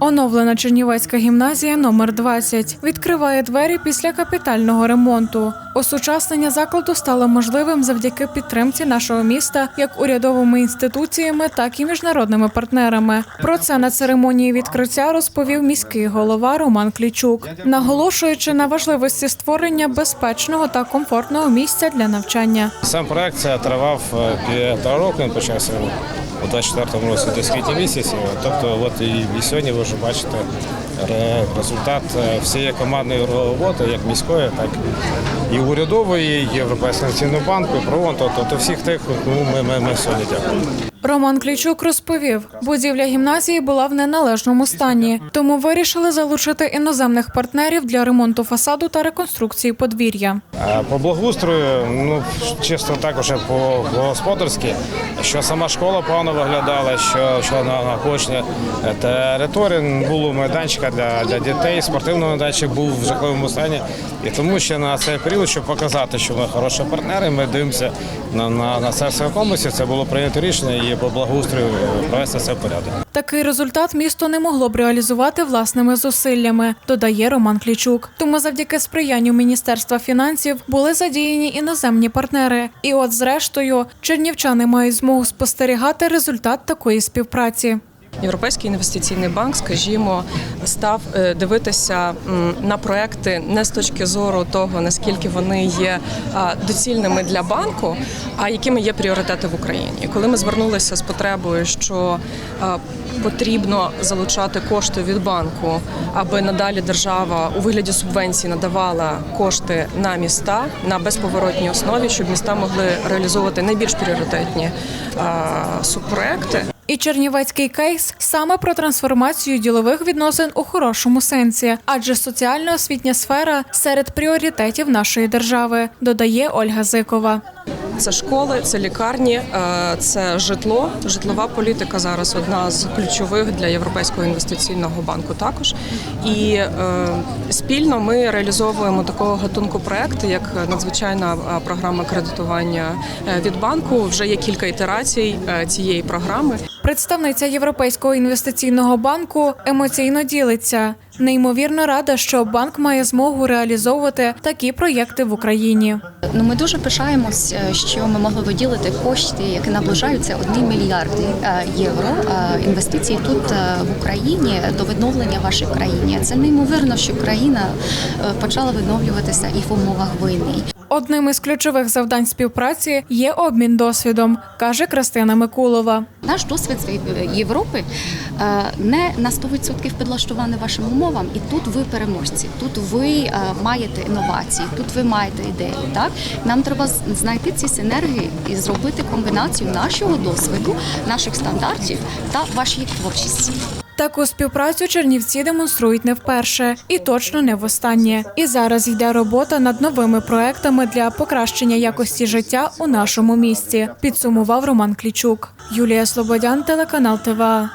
Оновлена Чернівецька гімназія номер 20 відкриває двері після капітального ремонту. Осучаснення закладу стало можливим завдяки підтримці нашого міста як урядовими інституціями, так і міжнародними партнерами. Про це на церемонії відкриття розповів міський голова Роман Клічук, наголошуючи на важливості створення безпечного та комфортного місця для навчання. Сам проект це тривав е, півтора року, він почався у 24-му році десь квітні місяці. Тобто, от і, і сьогодні ви вже бачите результат е, всієї командної роботи, як міської, так і урядової, і Європейського національного банку, і ПРООН, тобто всіх тих, кому ми, ми, ми сьогодні дякуємо. Роман Клічук розповів, будівля гімназії була в неналежному стані, тому вирішили залучити іноземних партнерів для ремонту фасаду та реконструкції подвір'я. По благоустрою, ну чисто так уже по господарськи, що сама школа погано виглядала, що, що на, на кожній території не було майданчика для, для дітей, спортивний майданчик був в жахливому стані. І тому ще на цей період, щоб показати, що ми хороші партнери, ми дивимося на, на, на серце комплексі. Це було прийнято рішення і по благоустрою провести все в порядок. Такий результат місто не могло б реалізувати власними зусиллями, додає Роман Клічук. Тому завдяки сприянню Міністерства фінансів були задіяні іноземні партнери. І от, зрештою, чернівчани мають змогу спостерігати результат такої співпраці. Європейський інвестиційний банк, скажімо, став е, дивитися на проекти не з точки зору того, наскільки вони є доцільними для банку, а якими є пріоритети в Україні. Коли ми звернулися з потребою, що потрібно залучати кошти від банку, аби надалі держава у вигляді субвенцій надавала кошти на міста на безповоротній основі, щоб міста могли реалізовувати найбільш пріоритетні субпроекти. І чернівецький кейс саме про трансформацію ділових відносин у хорошому сенсі, адже соціально-освітня сфера серед пріоритетів нашої держави, додає Ольга Зикова. Це школи, це лікарні, е, це житло. Житлова політика зараз одна з ключових для Європейського інвестиційного банку. Також і е, спільно ми реалізовуємо такого гатунку проекти, як надзвичайна е, програма кредитування від банку. Вже є кілька ітерацій цієї програми. Представниця Європейського інвестиційного банку емоційно ділиться. Неймовірно рада, що банк має змогу реалізовувати такі проєкти в Україні. Ну, ми дуже пишаємось, е, що ми могли виділити кошти, які наближаються 1 мільярд е, євро е, інвестицій тут в Україні до відновлення вашої країни. Це неймовірно, що країна почала відновлюватися і в умовах війни. Одним із ключових завдань співпраці є обмін досвідом, каже Кристина Микулова. Наш досвід Європи е, не на 100% підлаштований вашим умовам, і тут ви переможці. Тут ви е, маєте інновації, тут ви маєте ідеї. Так нам треба знайти ці синергії і зробити комбінацію нашого досвіду, наших стандартів та вашої творчості. Таку співпрацю Чернівці демонструють не вперше і точно не востаннє. І зараз йде робота над новими проектами для покращення якості життя у нашому місті. Підсумував Роман Клічук. Юлія Слободян, телеканал ТВА.